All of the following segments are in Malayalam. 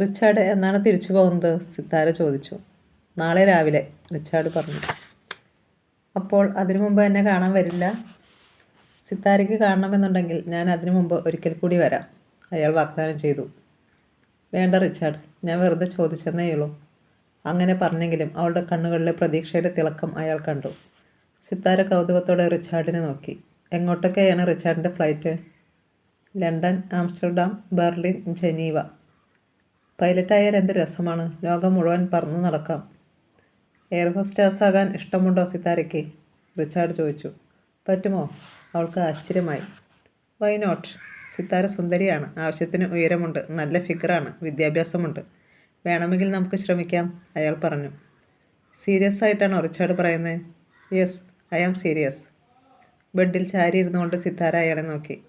റിച്ചാർഡ് എന്നാണ് തിരിച്ചു പോകുന്നത്? സിത്താര ചോദിച്ചു. നാളെ രാവിലെ റിച്ചാർഡ് പറഞ്ഞു. അപ്പോൾ അതിനു മുമ്പ് എന്നെ കാണാൻ വരില്ല? സിത്താരയ്ക്ക് കാണണമെന്നുണ്ടെങ്കിൽ ഞാൻ അതിനു മുമ്പ് ഒരിക്കൽ കൂടി വരാം. അയാൾ വാഗ്ദാനം ചെയ്തു. വേണ്ട റിച്ചാർഡ് ഞാൻ വെറുതെ ചോദിച്ചെന്നേയുള്ളൂ അങ്ങനെ പറഞ്ഞെങ്കിലും അവളുടെ കണ്ണുകളിലെ പ്രതീക്ഷയുടെ തിളക്കം അയാൾ കണ്ടു. സിത്താര കൗതുകത്തോടെ റിച്ചാർഡിനെ നോക്കി. എങ്ങോട്ടൊക്കെയാണ് റിച്ചാർഡിന്റെ flight? London Amsterdam Berlin Geneva. പൈലറ്റായാൽ എന്ത് രസമാണ്? ലോകം മുഴുവൻ പറന്നു നടക്കാം. എയർ ഹോസ്റ്റേഴ്സ് ആകാൻ ഇഷ്ടമുണ്ടോ സിതാരയ്ക്ക്? റിച്ചാർഡ് ചോദിച്ചു. പറ്റുമോ? അവൾക്ക് ആശ്ചര്യമായി. വൈ നോട്ട് സിത്താര സുന്ദരിയാണ്. ആവശ്യത്തിന് ഉയരമുണ്ട്. നല്ല ഫിഗറാണ് വിദ്യാഭ്യാസമുണ്ട്. വേണമെങ്കിൽ നമുക്ക് ശ്രമിക്കാം അയാൾ പറഞ്ഞു. സീരിയസ് ആയിട്ടാണോ റിച്ചാർഡ് പറയുന്നത്? യെസ് ഐ ആം സീരിയസ് ബെഡിൽ ചാരി ഇരുന്നുകൊണ്ട് സിത്താര അയാളെ നോക്കി.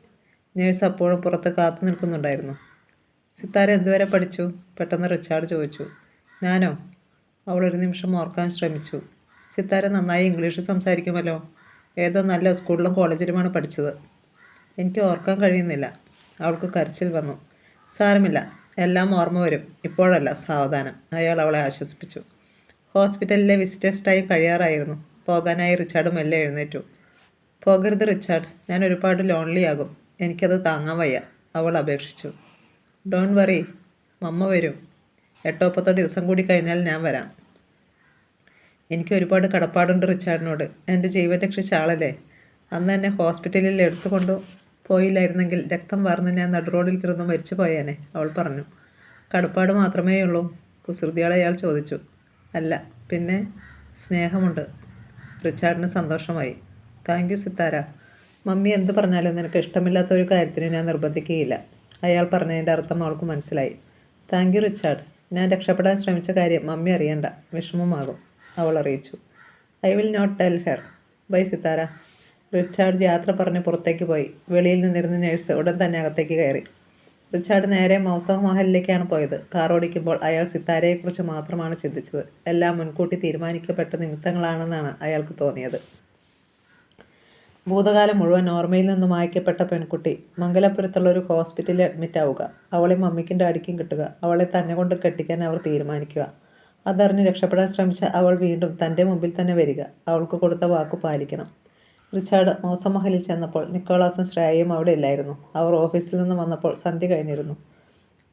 നേഴ്സ് അപ്പോഴും പുറത്ത് കാത്തു നിൽക്കുന്നുണ്ടായിരുന്നു. സിത്താര എന്തുവരെ പഠിച്ചു? പെട്ടെന്ന് റിച്ചാർഡ് ചോദിച്ചു. ഞാനോ? അവൾ ഒരു നിമിഷം ഓർക്കാൻ ശ്രമിച്ചു. സിത്താര നന്നായി ഇംഗ്ലീഷ് സംസാരിക്കുമല്ലോ. ഏതോ നല്ല സ്കൂളിലും കോളേജിലുമാണ് പഠിച്ചത്. എനിക്ക് ഓർക്കാൻ കഴിയുന്നില്ല. അവൾക്ക് കരച്ചിൽ വന്നു. സാരമില്ല. എല്ലാം ഓർമ്മ വരും. ഇപ്പോഴല്ല സാവധാനം. അയാൾ അവളെ ആശ്വസിപ്പിച്ചു. ഹോസ്പിറ്റലിലെ വിസിറ്റേഴ്സ് ടൈം കഴിയാറായിരുന്നു. പോകാനായി റിച്ചാർഡ് മെല്ലെ എഴുന്നേറ്റു. പോകരുത് റിച്ചാർഡ്. ഞാൻ ഒരുപാട് ലോൺലി ആകും എനിക്കത് താങ്ങാൻ വയ്യ. അവൾ അപേക്ഷിച്ചു. ഡോൺ വറി മമ്മ വരും. എട്ടോ ദിവസം കൂടി കഴിഞ്ഞാൽ ഞാൻ വരാം. എനിക്ക് ഒരുപാട് കടപ്പാടുണ്ട് റിച്ചാർഡിനോട്. എന്റെ ജീവൻ രക്ഷിച്ച ആളല്ലേ? അന്ന് എന്നെ ഹോസ്പിറ്റലിൽ എടുത്തുകൊണ്ട് പോയില്ലായിരുന്നെങ്കിൽ രക്തം വാർന്ന് ഞാൻ നടുറോഡിൽ കിടന്ന് മരിച്ചു പോയേനെ അവൾ പറഞ്ഞു. കടപ്പാട് മാത്രമേ ഉള്ളൂ കുസൃതിയോടെ അയാൾ ചോദിച്ചു. അല്ല പിന്നെ സ്നേഹമുണ്ട്. റിച്ചാർഡിന് സന്തോഷമായി. Thank you Sithara. മമ്മി എന്ത് പറഞ്ഞാലും നിനക്ക് ഇഷ്ടമില്ലാത്ത ഒരു കാര്യത്തിന് ഞാൻ നിർബന്ധിക്കുകയില്ല. അയാൾ പറഞ്ഞതിന്റെ അർത്ഥം അവൾക്ക് മനസ്സിലായി. താങ്ക് യു റിച്ചാർഡ് ഞാൻ രക്ഷപ്പെടാൻ ശ്രമിച്ച കാര്യം മമ്മി അറിയണ്ട. വിഷമമാകും അവൾ അറിയിച്ചു. I will not tell her bye Sithara Richard യാത്ര പറഞ്ഞ് പുറത്തേക്ക് പോയി. വെളിയിൽ നിന്നിരുന്ന നേഴ്സ് ഉടൻ തന്നെ അകത്തേക്ക് കയറി. റിച്ചാർഡ് നേരെ മൗസഹ മഹലിലേക്കാണ് പോയത്. കാർ ഓടിക്കുമ്പോൾ അയാൾ സിത്താരയെക്കുറിച്ച് മാത്രമാണ് ചിന്തിച്ചത്. എല്ലാം മുൻകൂട്ടി തീരുമാനിക്കപ്പെട്ട നിമിത്തങ്ങളാണെന്നാണ് അയാൾക്ക് തോന്നിയത്. ഭൂതകാലം മുഴുവൻ ഓർമ്മയിൽ നിന്ന് മായ്ക്കപ്പെട്ട പെൺകുട്ടി മംഗലപുരത്തുള്ള ഒരു ഹോസ്പിറ്റലിൽ അഡ്മിറ്റ് ആവുക. അവളെ മമ്മിക്കിന്റെ ഡാഡിക്കും കിട്ടുക. അവളെ തന്നെ കൊണ്ട് കെട്ടിക്കാൻ അവർ തീരുമാനിക്കുക. അതറിഞ്ഞ് രക്ഷപ്പെടാൻ ശ്രമിച്ച അവൾ വീണ്ടും തന്റെ മുമ്പിൽ തന്നെ വരിക. അവൾക്ക് കൊടുത്ത വാക്ക് പാലിക്കണം. റിച്ചാർഡ് മൗസമഹലിൽ ചെന്നപ്പോൾ നിക്കോളാസും ശ്രേയയും അവിടെ ഇല്ലായിരുന്നു. അവർ ഓഫീസിൽ നിന്ന് വന്നപ്പോൾ സന്ധ്യ കഴിഞ്ഞിരുന്നു.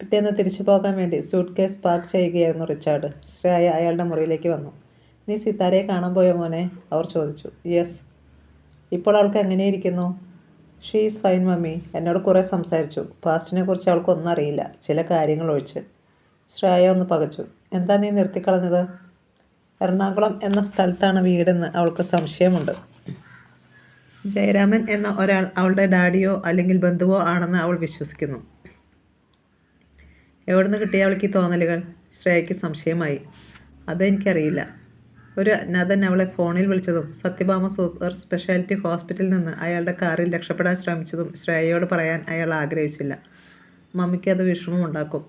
പിറ്റേന്ന് തിരിച്ചു പോകാൻ വേണ്ടി സ്യൂട്ട് കേസ് പാക്ക് ചെയ്യുകയായിരുന്നു റിച്ചാർഡ്. ശ്രേയ അയാളുടെ മുറിയിലേക്ക് വന്നു. നീ സിത്താരയെ കാണാൻ പോയോ മോനെ? അവർ ചോദിച്ചു. യെസ്. ഇപ്പോൾ അവൾക്ക് എങ്ങനെയിരിക്കുന്നു? ഷീ ഈസ് ഫൈൻ മമ്മി എന്നോട് കുറേ സംസാരിച്ചു. പാസ്റ്റിനെ കുറിച്ച് അവൾക്കൊന്നും അറിയില്ല. ചില കാര്യങ്ങൾ ഒഴിച്ച്. ശ്രേയ ഒന്ന് പകച്ചു. എന്താ നീ നിർത്തിക്കളഞ്ഞത്? എറണാകുളം എന്ന സ്ഥലത്താണ് വീടെന്ന് അവൾക്ക് സംശയമുണ്ട്. ജയരാമൻ എന്ന ഒരാൾ അവളുടെ ഡാഡിയോ അല്ലെങ്കിൽ ബന്ധുവോ ആണെന്ന് അവൾ വിശ്വസിക്കുന്നു. എവിടുന്ന് കിട്ടിയ അവൾക്ക് ഈ തോന്നലുകൾ? ശ്രേയയ്ക്ക് സംശയമായി. അതെനിക്കറിയില്ല. ഒരു അജ്ഞാതൻ അവളെ ഫോണിൽ വിളിച്ചതും സത്യഭാമ സൂപ്പർ സ്പെഷ്യാലിറ്റി ഹോസ്പിറ്റലിൽ നിന്ന് അയാളുടെ കാറിൽ രക്ഷപ്പെടാൻ ശ്രമിച്ചതും ശ്രേയയോട് പറയാൻ അയാൾ ആഗ്രഹിച്ചില്ല. മമ്മിക്ക് അത് വിഷമമുണ്ടാക്കും.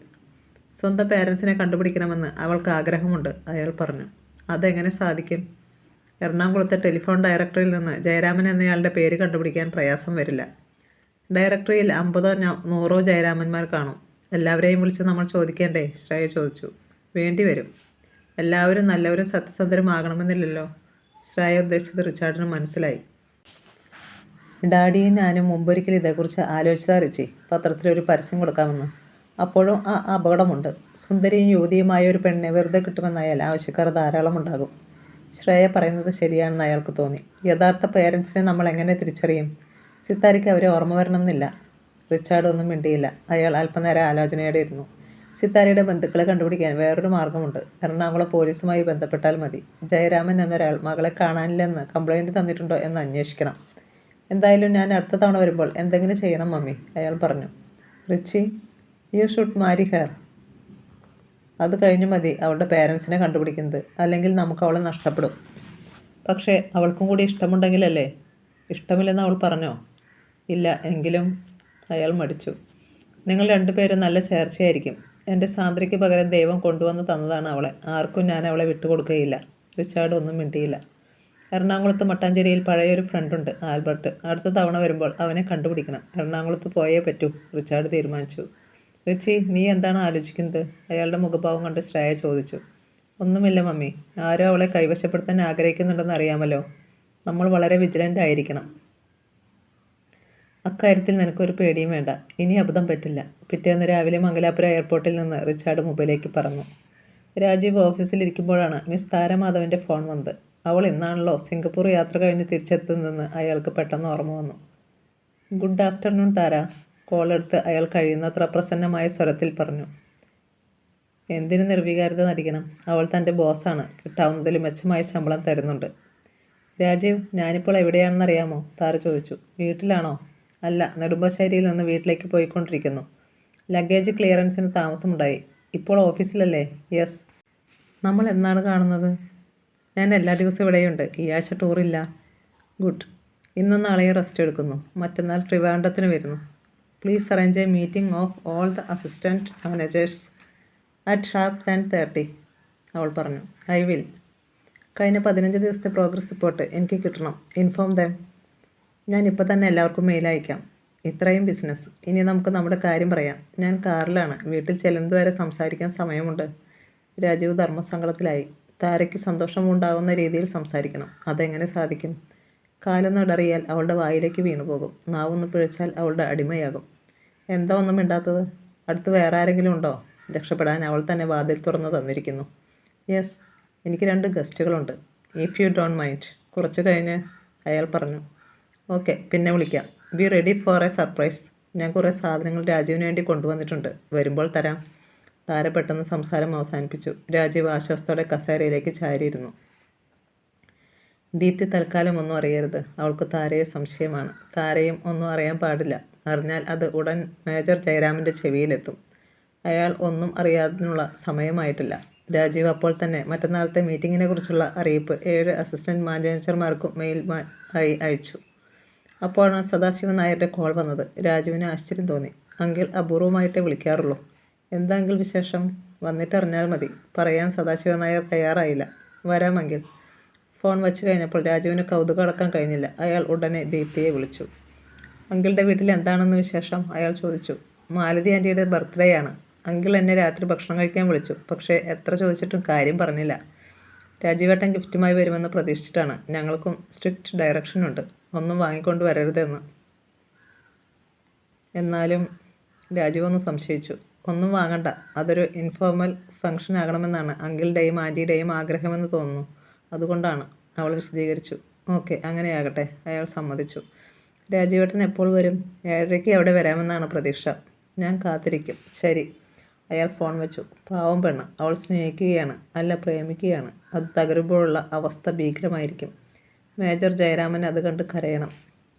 സ്വന്തം പേരൻസിനെ കണ്ടുപിടിക്കണമെന്ന് അവൾക്ക് ആഗ്രഹമുണ്ട് അയാൾ പറഞ്ഞു. അതെങ്ങനെ സാധിക്കും? എറണാകുളത്തെ ടെലിഫോൺ ഡയറക്ടറിയിൽ നിന്ന് ജയരാമൻ എന്നയാളുടെ പേര് കണ്ടുപിടിക്കാൻ പ്രയാസം വരില്ല. ഡയറക്ടറിയിൽ അമ്പതോ നൂറോ ജയരാമന്മാർ കാണും. എല്ലാവരെയും വിളിച്ച് നമ്മൾ ചോദിക്കേണ്ടേ? ശ്രേയ ചോദിച്ചു. വേണ്ടി വരും എല്ലാവരും നല്ലവരും സത്യസന്ധരുമാകണമെന്നില്ലല്ലോ. ശ്രേയ ഉദ്ദേശിച്ചത് റിച്ചാർഡിന് മനസ്സിലായി. ഡാഡിയും ഞാനും മുമ്പൊരിക്കൽ ഇതേക്കുറിച്ച് ആലോചിച്ചതാ റിച്ചി. പത്രത്തിലൊരു പരസ്യം കൊടുക്കാമെന്ന്. അപ്പോഴും ആ അപകടമുണ്ട്. സുന്ദരിയും യുവതിയുമായ ഒരു പെണ്ണെ വെറുതെ കിട്ടുമെന്നായാൽ ആവശ്യക്കാർ ധാരാളം ഉണ്ടാകും. ശ്രേയ പറയുന്നത് ശരിയാണെന്ന് അയാൾക്ക് തോന്നി. യഥാർത്ഥ പേരൻസിനെ നമ്മൾ എങ്ങനെ തിരിച്ചറിയും? സിത്താരിക്ക് അവരെ ഓർമ്മ വരണമെന്നില്ല. റിച്ചാർഡ് ഒന്നും മിണ്ടിയില്ല. അയാൾ അല്പനേരം ആലോചനയോടെ ഇരുന്നു. സിത്താരയുടെ ബന്ധുക്കളെ കണ്ടുപിടിക്കാൻ വേറൊരു മാർഗമുണ്ട്. എറണാകുളം പോലീസുമായി ബന്ധപ്പെട്ടാൽ മതി. ജയരാമൻ എന്നൊരാൾ മകളെ കാണാനില്ലെന്ന് കംപ്ലൈന്റ് തന്നിട്ടുണ്ടോ എന്ന് അന്വേഷിക്കണം. എന്തായാലും ഞാൻ അടുത്ത തവണ വരുമ്പോൾ എന്തെങ്കിലും ചെയ്യണം മമ്മി അയാൾ പറഞ്ഞു. Richie you should marry her അത് കഴിഞ്ഞ് മതി അവളുടെ പേരൻസിനെ കണ്ടുപിടിക്കുന്നത്. അല്ലെങ്കിൽ നമുക്ക് അവളെ നഷ്ടപ്പെടും. പക്ഷേ അവൾക്കും കൂടി ഇഷ്ടമുണ്ടെങ്കിലല്ലേ? ഇഷ്ടമില്ലെന്ന് അവൾ പറഞ്ഞോ? ഇല്ല എങ്കിലും അയാൾ മടിച്ചു. നിങ്ങൾ രണ്ടുപേരും നല്ല ചേർച്ചയായിരിക്കും. എന്റെ സാന്ദ്രയ്ക്ക് പകരം ദൈവം കൊണ്ടുവന്ന് തന്നതാണ് അവളെ. ആർക്കും ഞാൻ അവളെ വിട്ടുകൊടുക്കുകയില്ല. റിച്ചാർഡ് ഒന്നും മിണ്ടിയില്ല. എറണാകുളത്ത് മട്ടാഞ്ചേരിയിൽ പഴയൊരു ഫ്രണ്ടുണ്ട് ആൽബർട്ട്. അടുത്ത തവണ വരുമ്പോൾ അവനെ കണ്ടുപിടിക്കണം. എറണാകുളത്ത് പോയേ പറ്റൂ റിച്ചാർഡ് തീരുമാനിച്ചു. റിച്ചി നീ എന്താണ് ആലോചിക്കുന്നത്? അയാളുടെ മുഖഭാവം കണ്ട് ശ്രേയ ചോദിച്ചു. ഒന്നുമില്ല മമ്മി. ആരോ അവളെ കൈവശപ്പെടുത്താൻ ആഗ്രഹിക്കുന്നുണ്ടെന്ന് അറിയാമല്ലോ. നമ്മൾ വളരെ വിജിലന്റ് ആയിരിക്കണം. അക്കാര്യത്തിൽ നിനക്കൊരു പേടിയും വേണ്ട. ഇനി അബദ്ധം പറ്റില്ല. പിറ്റേന്ന് രാവിലെ മംഗലാപുരം എയർപോർട്ടിൽ നിന്ന് റിച്ചാർഡ് മൊബൈലേക്ക് പറഞ്ഞു രാജീവ് ഓഫീസിലിരിക്കുമ്പോഴാണ് മിസ് താരമാധവന്റെ ഫോൺ വന്നത്. അവൾ ഇന്നാണല്ലോ സിംഗപ്പൂർ യാത്ര കഴിഞ്ഞ് തിരിച്ചെത്തുന്നതെന്ന് അയാൾക്ക് പെട്ടെന്ന് ഓർമ്മ വന്നു. ഗുഡ് ആഫ്റ്റർനൂൺ താര കോൾ എടുത്ത് അയാൾ കഴിയുന്നത്ര പ്രസന്നമായ സ്വരത്തിൽ പറഞ്ഞു. എന്തിന് നിർവികാരത നടിക്കണം? അവൾ തന്റെ ബോസാണ്. കിട്ടാവുന്നതിൽ മെച്ചമായ ശമ്പളം തരുന്നുണ്ട്. രാജീവ് ഞാനിപ്പോൾ എവിടെയാണെന്നറിയാമോ? താര ചോദിച്ചു. വീട്ടിലാണോ? അല്ല നെടുമ്പാശ്ശേരിയിൽ നിന്ന് വീട്ടിലേക്ക് പോയിക്കൊണ്ടിരിക്കുന്നു. ലഗേജ് ക്ലിയറൻസിന് താമസമുണ്ടായി. ഇപ്പോൾ ഓഫീസിലല്ലേ? യെസ്. നമ്മൾ എന്നാണ് കാണുന്നത്? ഞാൻ എല്ലാ ദിവസവും ഇവിടെയുണ്ട്. ഈ ആഴ്ച ടൂറില്ല ഗുഡ്. ഇന്നും നാളെയും റെസ്റ്റ് എടുക്കുന്നു. മറ്റന്നാൾ ട്രിവാൻഡത്തിന് വരുന്നു. Please arrange a meeting of all the assistant managers at sharp ten thirty അവൾ പറഞ്ഞു. ഐ വിൽ കഴിഞ്ഞ പതിനഞ്ച് ദിവസത്തെ പ്രോഗ്രസ് റിപ്പോർട്ട് എനിക്ക് കിട്ടണം. ഇൻഫോം ദം ഞാൻ ഇപ്പോൾ തന്നെ എല്ലാവർക്കും മെയിൽ അയക്കാം. ഇത്രയും ബിസിനസ് ഇനി നമുക്ക് നമ്മുടെ കാര്യം പറയാം. ഞാൻ കാറിലാണ്. വീട്ടിൽ ചെല്ലുന്നത് വരെ സംസാരിക്കാൻ സമയമുണ്ട്. രാജീവ് ധർമ്മസങ്കടത്തിലായി. താരയ്ക്ക് സന്തോഷമുണ്ടാകുന്ന രീതിയിൽ സംസാരിക്കണം. അതെങ്ങനെ സാധിക്കും? കാലൊന്നിടറിയാൽ അവളുടെ വായിലേക്ക് വീണു പോകും. നാവൊന്ന് പിഴച്ചാൽ അവളുടെ അടിമയാകും. എന്താ ഒന്നും മിണ്ടാത്തത്? അടുത്ത് വേറെ ആരെങ്കിലും ഉണ്ടോ? രക്ഷപ്പെടാൻ അവൾ തന്നെ വാതിൽ തുറന്നു തന്നിരിക്കുന്നു. യെസ് എനിക്ക് രണ്ട് ഗസ്റ്റുകളുണ്ട്. ഇഫ് യു ഡോണ്ട് മൈൻഡ് കുറച്ച് കഴിഞ്ഞ് അയാൾ പറഞ്ഞു. ഓക്കെ പിന്നെ വിളിക്കാം. Be ready for a surprise. ഞാൻ കുറേ സാധനങ്ങൾ രാജീവിന് വേണ്ടി കൊണ്ടുവന്നിട്ടുണ്ട്. വരുമ്പോൾ തരാം. താര പെട്ടെന്ന് സംസാരം അവസാനിപ്പിച്ചു. രാജീവ് ആശ്വാസത്തോടെ കസേരയിലേക്ക് ചാരിയിരുന്നു. ദീപ്തി തൽക്കാലം ഒന്നും അറിയരുത്. അവൾക്ക് താരയെ സംശയമാണ്. താരയും ഒന്നും അറിയാൻ പാടില്ല. അറിഞ്ഞാൽ അത് ഉടൻ മേജർ ജയരാമന്റെ ചെവിയിലെത്തും. അയാൾ ഒന്നും അറിയാതിനുള്ള സമയമായിട്ടില്ല. രാജീവ് അപ്പോൾ തന്നെ മറ്റന്നാളത്തെ മീറ്റിങ്ങിനെ കുറിച്ചുള്ള അറിയിപ്പ് ഏഴ് അസിസ്റ്റന്റ് മാനേജർമാർക്കും മെയിൽ ആയി അയച്ചു. അപ്പോഴാണ് സദാശിവൻ നായരുടെ കോൾ വന്നത്. രാജുവിന് ആശ്ചര്യം തോന്നി. അങ്കിൽ അപൂർവമായിട്ടേ വിളിക്കാറുള്ളൂ. എന്താ അങ്കിൾ വിശേഷം? വന്നിട്ടറിഞ്ഞാൽ മതി. പറയാൻ സദാശിവ നായർ തയ്യാറായില്ല. വരാം അങ്കിൾ. ഫോൺ വെച്ച് കഴിഞ്ഞപ്പോൾ രാജുവിന് കൗതുകം അടക്കാൻ കഴിഞ്ഞില്ല. അയാൾ ഉടനെ ദീപ്തിയെ വിളിച്ചു. അങ്കിളുടെ വീട്ടിൽ എന്താണെന്ന് വിശേഷം? അയാൾ ചോദിച്ചു. മാലതി ആന്റിയുടെ ബർത്ത്ഡേ ആണ്. അങ്കിൾ എന്നെ രാത്രി ഭക്ഷണം കഴിക്കാൻ വിളിച്ചു. പക്ഷേ എത്ര ചോദിച്ചിട്ടും കാര്യം പറഞ്ഞില്ല. രാജീവേട്ടൻ ഗിഫ്റ്റുമായി വരുമെന്ന് പ്രതീക്ഷിച്ചിട്ടാണ്. ഞങ്ങൾക്കും സ്ട്രിക്റ്റ് ഡയറക്ഷനുണ്ട് ഒന്നും വാങ്ങിക്കൊണ്ട് വരരുതെന്ന്. എന്നാലും രാജുവൊന്ന് സംശയിച്ചു. ഒന്നും വാങ്ങണ്ട. അതൊരു ഇൻഫോർമൽ ഫംഗ്ഷൻ ആകണമെന്നാണ്. അങ്കിളുടെയും ആന്റിയുടെയും ആഗ്രഹമെന്ന് തോന്നുന്നു. അതുകൊണ്ടാണ് അവൾ വിശദീകരിച്ചു. ഓക്കെ അങ്ങനെയാകട്ടെ. അയാൾ സമ്മതിച്ചു. രാജീവേട്ടൻ എപ്പോൾ വരും? ഏഴരയ്ക്ക് അവിടെ വരാമെന്നാണ് പ്രതീക്ഷ. ഞാൻ കാത്തിരിക്കും. ശരി. അയാൾ ഫോൺ വെച്ചു. പാവം പെണ്ണ്. അവൾ സ്നേഹിക്കുകയാണ്. അല്ല പ്രേമിക്കുകയാണ്. അത് തകരുമ്പോഴുള്ള അവസ്ഥ ഭീകരമായിരിക്കും. മേജർ ജയരാമൻ അത് കണ്ട് കരയണം.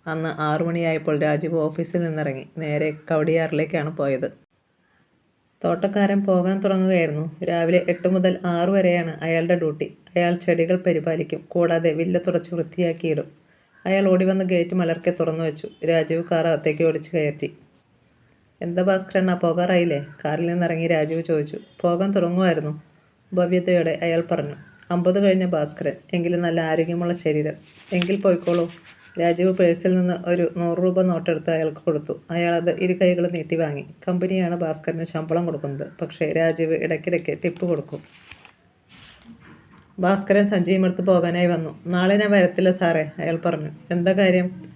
അന്ന് ആറു മണിയായപ്പോൾ രാജീവ് ഓഫീസിൽ നിന്നിറങ്ങി. നേരെ കവടിയാറിലേക്കാണ് പോയത്. തോട്ടക്കാരൻ പോകാൻ തുടങ്ങുകയായിരുന്നു. രാവിലെ എട്ട് മുതൽ ആറു വരെയാണ് അയാളുടെ ഡ്യൂട്ടി. അയാൾ ചെടികൾ പരിപാലിക്കും. കൂടാതെ വില്ല തുടച്ച് വൃത്തിയാക്കിയിടും. അയാൾ ഓടി വന്ന് ഗേറ്റ് മലർക്കെ തുറന്നു വെച്ചു രാജീവ് കാർ അകത്തേക്ക് ഓടിച്ചു കയറ്റി. എന്താ ഭാസ്കരണ്ണ പോകാറായില്ലേ? കാറിൽ നിന്നിറങ്ങി രാജീവ് ചോദിച്ചു. പോകാൻ തുടങ്ങുമായിരുന്നു ഭവ്യതയോടെ അയാൾ പറഞ്ഞു. അമ്പത് കഴിഞ്ഞ ഭാസ്കരൻ എങ്കിലും നല്ല ആരോഗ്യമുള്ള ശരീരം. എങ്കിൽ പോയിക്കോളൂ. രാജീവ് പേഴ്സിൽ നിന്ന് ഒരു നൂറ് രൂപ നോട്ടെടുത്ത് അയാൾക്ക് കൊടുത്തു. അയാൾ അത് ഇരു കൈകൾ നീട്ടി വാങ്ങി. കമ്പനിയാണ് ഭാസ്കരന് ശമ്പളം കൊടുക്കുന്നത്. പക്ഷേ രാജീവ് ഇടയ്ക്കിടയ്ക്ക് ടിപ്പ് കൊടുക്കും. ഭാസ്കരൻ സഞ്ജയും എടുത്ത് പോകാനായി വന്നു. നാളെ ഞാൻ വരത്തില്ല സാറേ അയാൾ പറഞ്ഞു. എന്താ കാര്യം?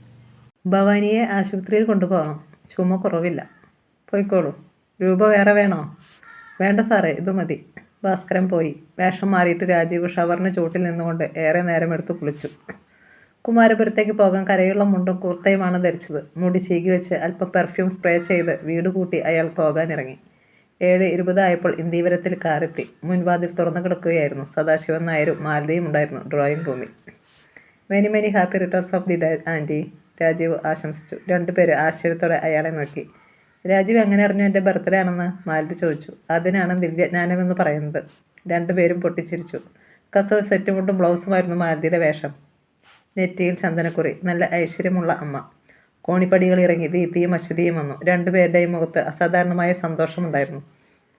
ഭവാനിയെ ആശുപത്രിയിൽ കൊണ്ടുപോകണം. ചുമ കുറവില്ല. പോയിക്കോളൂ. രൂപ വേറെ വേണോ? വേണ്ട സാറേ ഇത് മതി. ഭാസ്കരൻ പോയി. വേഷം മാറിയിട്ട് രാജീവ് ഷവറിന് ചൂട്ടിൽ നിന്നുകൊണ്ട് ഏറെ നേരം നേരമെടുത്ത് കുളിച്ചു. കുമാരപുരത്തേക്ക് പോകാൻ കരയുള്ള മുണ്ടും കുർത്തയുമാണ് ധരിച്ചത്. മുടി ചീകി വെച്ച് അല്പം പെർഫ്യൂം സ്പ്രേ ചെയ്ത് വീട് കൂട്ടി അയാൾ പോകാനിറങ്ങി. ഏഴ് ഇരുപതായപ്പോൾ ഇന്ദീവരത്തിൽ കാറെത്തി. മുൻവാതിൽ തുറന്നു കിടക്കുകയായിരുന്നു. സദാശിവൻ നായരും മാലതിയും ഉണ്ടായിരുന്നു ഡ്രോയിങ് റൂമിൽ many many happy returns of the day aunty Rajeev ആശംസിച്ചു. രണ്ടുപേര് ആശ്ചര്യത്തോടെ അയാളെ നോക്കി. രാജീവ് എങ്ങനെ അറിഞ്ഞു എന്റെ ബർത്ത്ഡേ ആണെന്ന് മാലതി ചോദിച്ചു. അതിനാണ് ദിവ്യജ്ഞാനമെന്ന് പറയുന്നത്. രണ്ടുപേരും പൊട്ടിച്ചിരിച്ചു. കസവ് സെറ്റും കൊണ്ടും ബ്ലൗസുമായിരുന്നു മാലതിയുടെ വേഷം. നെറ്റിയിൽ ചന്ദനക്കുറി നല്ല ഐശ്വര്യമുള്ള അമ്മ. കോണിപ്പടികൾ ഇറങ്ങി ദീതിയും അശ്വതിയും വന്നു. രണ്ടുപേരുടെയും മുഖത്ത് അസാധാരണമായ സന്തോഷമുണ്ടായിരുന്നു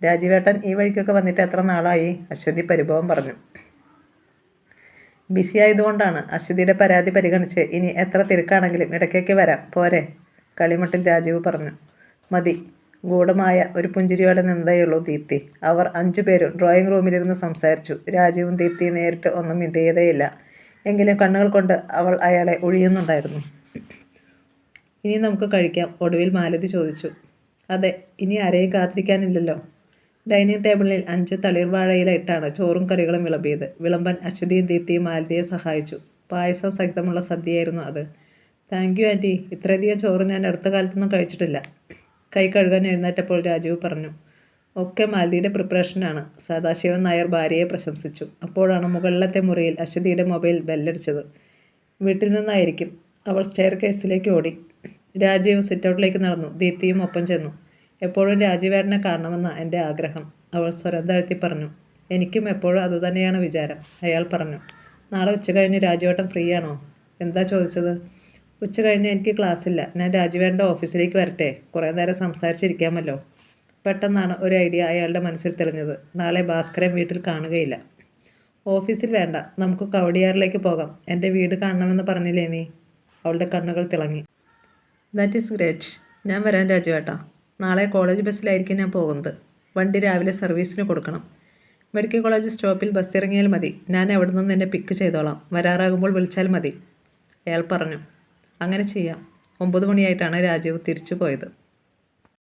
രാജീവേട്ടൻ ഈ വഴിക്കൊക്കെ വന്നിട്ട് എത്ര നാളായി? അശ്വതി പരിഭവം പറഞ്ഞു. ബിസി ആയതുകൊണ്ടാണ്. അശ്വതിയുടെ പരാതി പരിഗണിച്ച് ഇനി എത്ര തിരക്കാണെങ്കിലും ഇടയ്ക്കൊക്കെ വരാം. പോരെ കളിമട്ടിൽ രാജീവ് പറഞ്ഞു. മതി. ഗൂഢമായ ഒരു പുഞ്ചിരിയോടെ നിന്നതേയുള്ളൂ ദീപ്തി. അവർ അഞ്ചു പേരും ഡ്രോയിങ് റൂമിലിരുന്ന് സംസാരിച്ചു. രാജീവും ദീപ്തിയും നേരിട്ട് ഒന്നും മിണ്ടിയതേയില്ല. എങ്കിലും കണ്ണുകൾ കൊണ്ട് അവൾ അയാളെ ഒഴിയുന്നുണ്ടായിരുന്നു. ഇനി നമുക്ക് കഴിക്കാം. ഒടുവിൽ മാലതി ചോദിച്ചു. അതെ ഇനി ആരെയും കാത്തിരിക്കാനില്ലല്ലോ. ഡൈനിങ് ടേബിളിൽ അഞ്ച് തളിർ ഇട്ടാണ് ചോറും കറികളും വിളമ്പിയത്. വിളമ്പൻ അശ്വതിയും ദീപ്തിയും മാലതിയെ സഹായിച്ചു. പായസം സഹിതമുള്ള സദ്യയായിരുന്നു അത്. താങ്ക് യു ആന്റി ഇത്രയധികം ചോറ് ഞാൻ അടുത്ത കാലത്തൊന്നും കഴിച്ചിട്ടില്ല. കൈ കഴുകാൻ എഴുന്നേറ്റപ്പോൾ രാജീവ് പറഞ്ഞു ഒക്കെ മാലതിയുടെ പ്രിപ്പറേഷനാണ്. സദാശിവൻ നായർ ഭാര്യയെ പ്രശംസിച്ചു. അപ്പോഴാണ് മുകളിലത്തെ മുറിയിൽ അശ്വതിയുടെ മൊബൈൽ ബെല്ലടിച്ചത്. വീട്ടിൽ നിന്നായിരിക്കും. അവൾ സ്റ്റെയർ കേസിലേക്ക് ഓടി. രാജീവ് സിറ്റൗട്ടിലേക്ക് നടന്നു. ദീപ്തിയും ഒപ്പം ചെന്നു. എപ്പോഴും രാജീവേട്ടനെ കാണണമെന്ന എന്റെ ആഗ്രഹം. അവൾ സ്വരം താഴ്ത്തി പറഞ്ഞു എനിക്കും എപ്പോഴും അതുതന്നെയാണ് വിചാരം അയാൾ പറഞ്ഞു. നാളെ ഉച്ച കഴിഞ്ഞ് രാജുവേട്ടൻ ഫ്രീ ആണോ എന്താ ചോദിച്ചത്? ഉച്ച കഴിഞ്ഞ് എനിക്ക് ക്ലാസ്സില്ല. ഞാൻ രാജുവേട്ടന്റെ ഓഫീസിലേക്ക് വരട്ടെ. കുറേ നേരം സംസാരിച്ചിരിക്കാമല്ലോ. പെട്ടെന്നാണ് ഒരു ഐഡിയ അയാളുടെ മനസ്സിൽ തെളിഞ്ഞത്. നാളെ ഭാസ്കരൻ വീട്ടിൽ കാണുകയില്ല. ഓഫീസിൽ വേണ്ട. നമുക്ക് കവടിയാറിലേക്ക് പോകാം. എന്റെ വീട് കാണണമെന്ന് പറഞ്ഞില്ലേ നീ? അവളുടെ കണ്ണുകൾ തിളങ്ങി. ദാറ്റ് ഈസ് ഗ്രേറ്റ് ഞാൻ വരാൻ രാജുവേട്ടാ. നാളെ കോളേജ് ബസ്സിലായിരിക്കും ഞാൻ പോകുന്നത്. വണ്ടി രാവിലെ സർവീസിന് കൊടുക്കണം. മെഡിക്കൽ കോളേജ് സ്റ്റോപ്പിൽ ബസ് ഇറങ്ങിയാൽ മതി. ഞാൻ അവിടെ നിന്ന് എന്നെ പിക്ക് ചെയ്തോളാം. വരാറാകുമ്പോൾ വിളിച്ചാൽ മതി. അയാൾ പറഞ്ഞു. അങ്ങനെ ചെയ്യാം. ഒമ്പത് മണിയായിട്ടാണ് രാജീവ് തിരിച്ചു പോയത്.